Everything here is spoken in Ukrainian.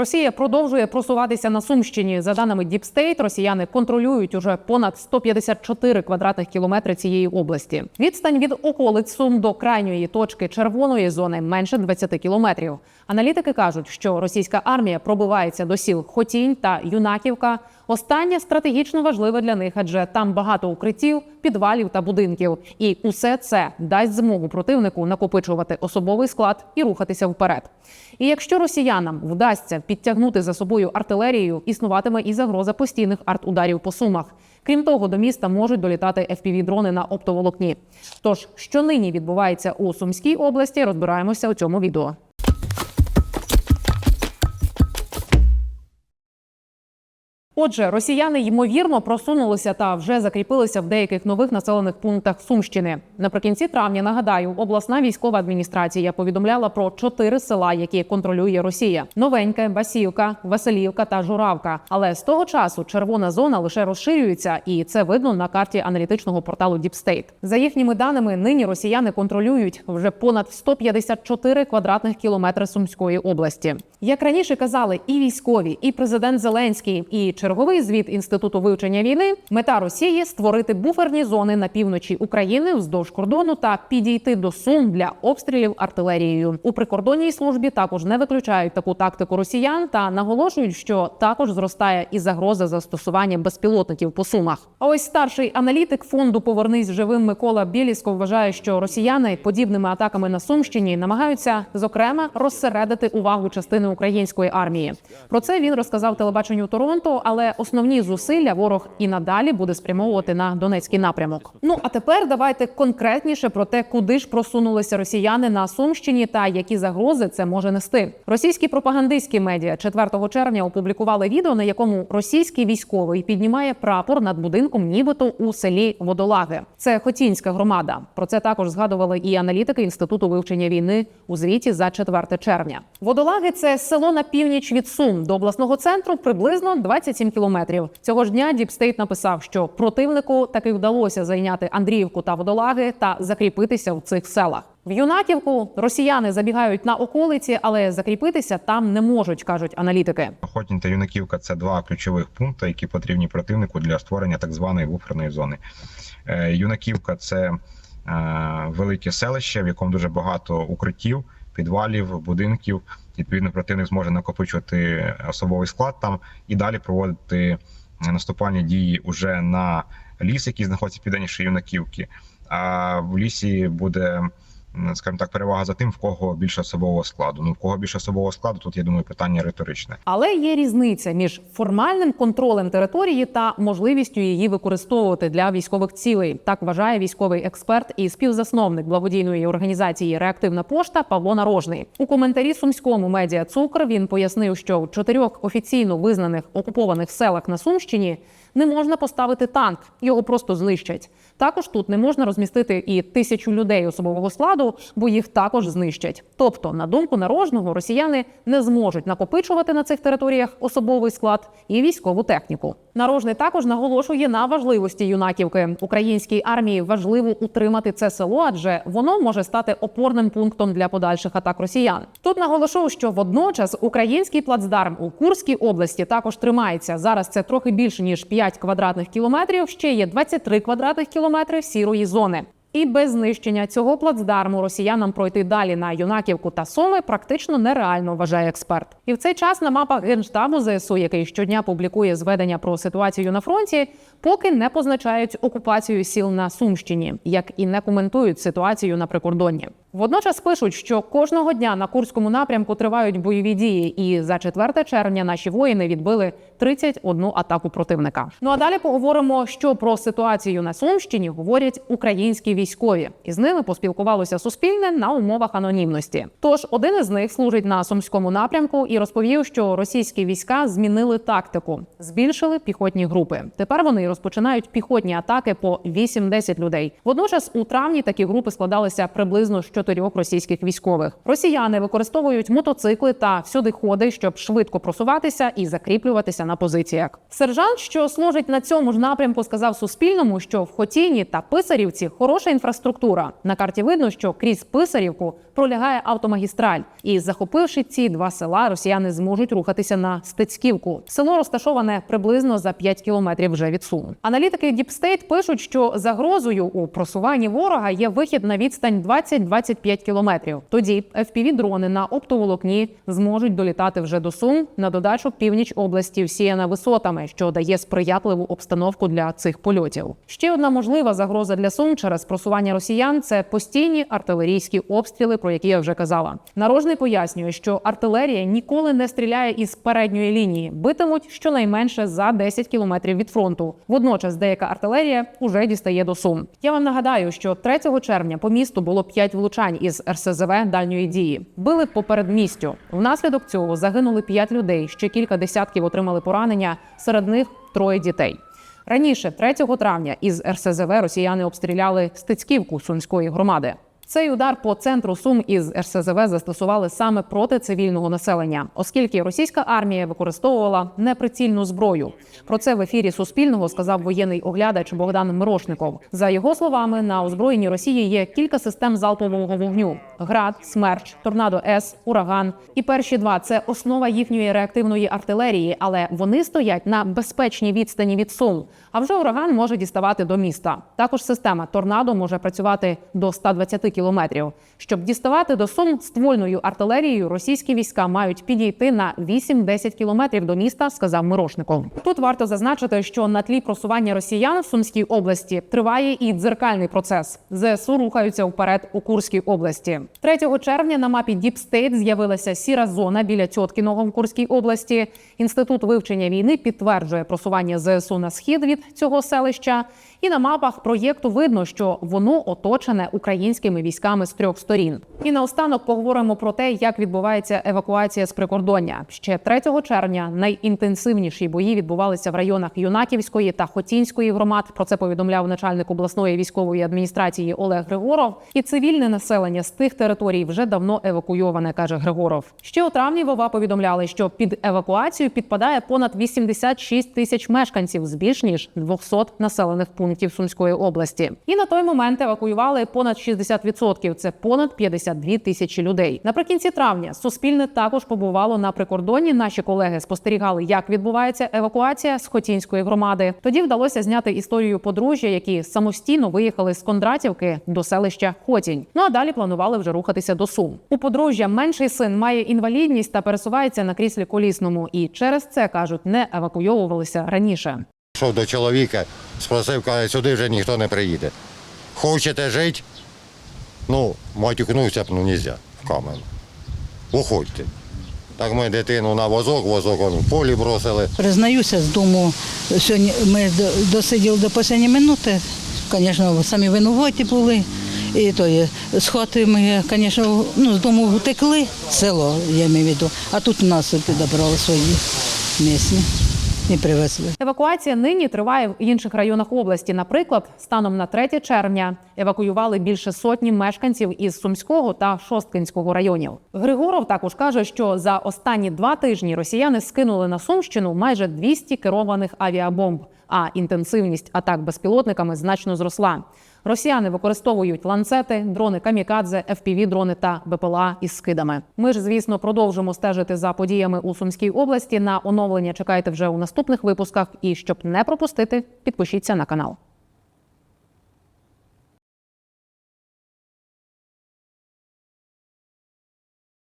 Росія продовжує просуватися на Сумщині. За даними State, росіяни контролюють уже понад 154 квадратних кілометри цієї області. Відстань від околиць Сум до крайньої точки червоної зони менше 20 кілометрів. Аналітики кажуть, що російська армія пробивається до сіл Хотінь та Юнаківка. Останнє стратегічно важливе для них, адже там багато укриттів, підвалів та будинків. І усе це дасть змогу противнику накопичувати особовий склад і рухатися вперед. І якщо росіянам вдасться підтягнути за собою артилерію, існуватиме і загроза постійних артударів по сумах. Крім того, до міста можуть долітати fpv дрони на оптоволокні. Тож, що нині відбувається у Сумській області, розбираємося у цьому відео. Отже, росіяни ймовірно просунулися та вже закріпилися в деяких нових населених пунктах Сумщини. Наприкінці травня нагадаю, обласна військова адміністрація повідомляла про чотири села, які контролює Росія: Новеньке, Басівка, Василівка та Журавка. Але з того часу червона зона лише розширюється, і це видно на карті аналітичного порталу State. За їхніми даними, нині росіяни контролюють вже понад 154 квадратних кілометри Сумської області. Як раніше казали, і військові, і президент Зеленський, і черговий звіт інституту вивчення війни. Мета Росії створити буферні зони на півночі України вздовж кордону та підійти до Сум для обстрілів артилерією. У прикордонній службі також не виключають таку тактику росіян та наголошують, що також зростає і загроза застосування безпілотників по сумах. А ось старший аналітик фонду Повернись живим Микола Білісков вважає, що росіяни подібними атаками на Сумщині намагаються зокрема розсередити увагу частини української армії. Про це він розказав телебаченню Торонто, але основні зусилля ворог і надалі буде спрямовувати на Донецький напрямок. Ну а тепер давайте конкретніше про те, куди ж просунулися росіяни на Сумщині та які загрози це може нести. Російські пропагандистські медіа 4 червня опублікували відео, на якому російський військовий піднімає прапор над будинком, нібито у селі Водолаги. Це Хотінська громада. Про це також згадували і аналітики інституту вивчення війни у звіті за 4 червня. Водолаги це село на північ від Сум до обласного центру приблизно 27 кілометрів. Цього ж дня Діпстейт написав, що противнику таки вдалося зайняти Андріївку та Водолаги та закріпитися в цих селах. В Юнаківку росіяни забігають на околиці, але закріпитися там не можуть, кажуть аналітики. Охотні та Юнаківка це два ключових пункти, які потрібні противнику для створення так званої буферної зони. Е, Юнаківка це е, велике селище, в якому дуже багато укриттів, підвалів, будинків. Відповідно, противник зможе накопичувати особовий склад там і далі проводити наступальні дії уже на ліс, який знаходиться південніше Юнаківки. А в лісі буде скажімо так, перевага за тим, в кого більше особового складу. Ну, в кого більше особового складу, тут я думаю, питання риторичне. Але є різниця між формальним контролем території та можливістю її використовувати для військових цілей. Так вважає військовий експерт і співзасновник благодійної організації Реактивна пошта Павло Нарожний. У коментарі сумському медіа Цукр він пояснив, що в чотирьох офіційно визнаних окупованих селах на Сумщині не можна поставити танк, його просто знищать. Також тут не можна розмістити і тисячу людей особового складу, бо їх також знищать. Тобто, на думку нарожного, росіяни не зможуть накопичувати на цих територіях особовий склад і військову техніку. Нарожний також наголошує на важливості юнаківки. Українській армії важливо утримати це село, адже воно може стати опорним пунктом для подальших атак росіян. Тут наголошую, що водночас український плацдарм у Курській області також тримається. Зараз це трохи більше ніж 5 квадратних кілометрів. Ще є 23 квадратних кілометри сірої зони. І без знищення цього плацдарму росіянам пройти далі на Юнаківку та соми практично нереально, вважає експерт. І в цей час на мапах генштабу ЗСУ, який щодня публікує зведення про ситуацію на фронті, поки не позначають окупацію сіл на Сумщині, як і не коментують ситуацію на прикордонні. Водночас пишуть, що кожного дня на курському напрямку тривають бойові дії, і за 4 червня наші воїни відбили 31 атаку противника. Ну а далі поговоримо, що про ситуацію на Сумщині говорять українські військові, і з ними поспілкувалося суспільне на умовах анонімності. Тож один із них служить на сумському напрямку і розповів, що російські війська змінили тактику, збільшили піхотні групи. Тепер вони розпочинають піхотні атаки по 8-10 людей. Водночас у травні такі групи складалися приблизно чотирьох російських військових. Росіяни використовують мотоцикли та всюдиходи, щоб швидко просуватися і закріплюватися на позиціях. Сержант, що служить на цьому ж напрямку, сказав Суспільному, що в Хотіні та Писарівці хороша інфраструктура. На карті видно, що крізь Писарівку пролягає автомагістраль, і захопивши ці два села, росіяни зможуть рухатися на Стецьківку. Село розташоване приблизно за 5 кілометрів вже від Сум. Аналітики Діпстейт пишуть, що загрозою у просуванні ворога є вихід на відстань 20-25 кілометрів. Тоді fpv дрони на оптоволокні зможуть долітати вже до Сум на додачу північ області всіяна висотами, що дає сприятливу обстановку для цих польотів. Ще одна можлива загроза для Сум через просування росіян це постійні артилерійські обстріли, про які я вже казала. Нарожний пояснює, що артилерія ніколи не стріляє із передньої лінії, битимуть щонайменше за 10 кілометрів від фронту. Водночас деяка артилерія уже дістає до Сум. Я вам нагадаю, що 3 червня по місту було 5 влучань із РСЗВ дальньої дії. Били по передмістю. Внаслідок цього загинули 5 людей. Ще кілька десятків отримали поранення. Серед них троє дітей. Раніше, 3 травня, із РСЗВ росіяни обстріляли Стецьківку сумської громади. Цей удар по центру Сум із РСЗВ застосували саме проти цивільного населення, оскільки російська армія використовувала неприцільну зброю. Про це в ефірі Суспільного сказав воєнний оглядач Богдан Мирошников. За його словами, на озброєнні Росії є кілька систем залпового вогню: град, смерч, торнадо С, ураган. І перші два це основа їхньої реактивної артилерії, але вони стоять на безпечній відстані від Сум. А вже ураган може діставати до міста. Також система торнадо може працювати до 120 кілометрів. Щоб діставати до Сум ствольною артилерією, російські війська мають підійти на 8-10 кілометрів до міста, сказав Мирошников. Тут варто зазначити, що на тлі просування росіян в Сумській області триває і дзеркальний процес. ЗСУ рухаються вперед у Курській області. 3 червня на мапі State з'явилася сіра зона біля Тьоткіного в Курській області. Інститут вивчення війни підтверджує просування ЗСУ на схід від цього селища. І на мапах проєкту видно, що воно оточене українськими військами з трьох сторін. І наостанок поговоримо про те, як відбувається евакуація з прикордоння. Ще 3 червня найінтенсивніші бої відбувалися в районах Юнаківської та Хотінської громад. Про це повідомляв начальник обласної військової адміністрації Олег Григоров. І цивільне населення з тих територій вже давно евакуйоване, каже Григоров. Ще у травні Вова повідомляли, що під евакуацію підпадає понад 86 тисяч мешканців з більш ніж 200 населених пунктів Сумської області. І на той момент евакуювали понад 60%. Це понад 52 тисячі людей. Наприкінці травня Суспільне також побувало на прикордонні. Наші колеги спостерігали, як відбувається евакуація з Хотінської громади. Тоді вдалося зняти історію подружжя, які самостійно виїхали з Кондратівки до селища Хотінь. Ну а далі планували вже рухатися до Сум. У подружжя менший син має інвалідність та пересувається на кріслі колісному. І через це кажуть, не евакуйовувалися раніше. Йшов до чоловіка, спросив, каже, сюди вже ніхто не приїде. Хочете жити? Ну, матюкнувся б, ну нельзя в камеру. Уходьте. Так ми дитину на возок, возок в полі бросили. Признаюся, з дому сьогодні ми досиділи до останньої минути. Звісно, самі винуваті були. І то є, з хати ми, звісно, ну, з дому втекли, село, я маю в виду, а тут нас підобрали свої місні і привезли. Евакуація нині триває в інших районах області. Наприклад, станом на 3 червня евакуювали більше сотні мешканців із Сумського та Шосткинського районів. Григоров також каже, що за останні два тижні росіяни скинули на Сумщину майже 200 керованих авіабомб, а інтенсивність атак безпілотниками значно зросла. Росіяни використовують ланцети, дрони камікадзе, fpv дрони та БПЛА із скидами. Ми ж, звісно, продовжимо стежити за подіями у Сумській області. На оновлення чекайте вже у наступних випусках. І щоб не пропустити, підпишіться на канал.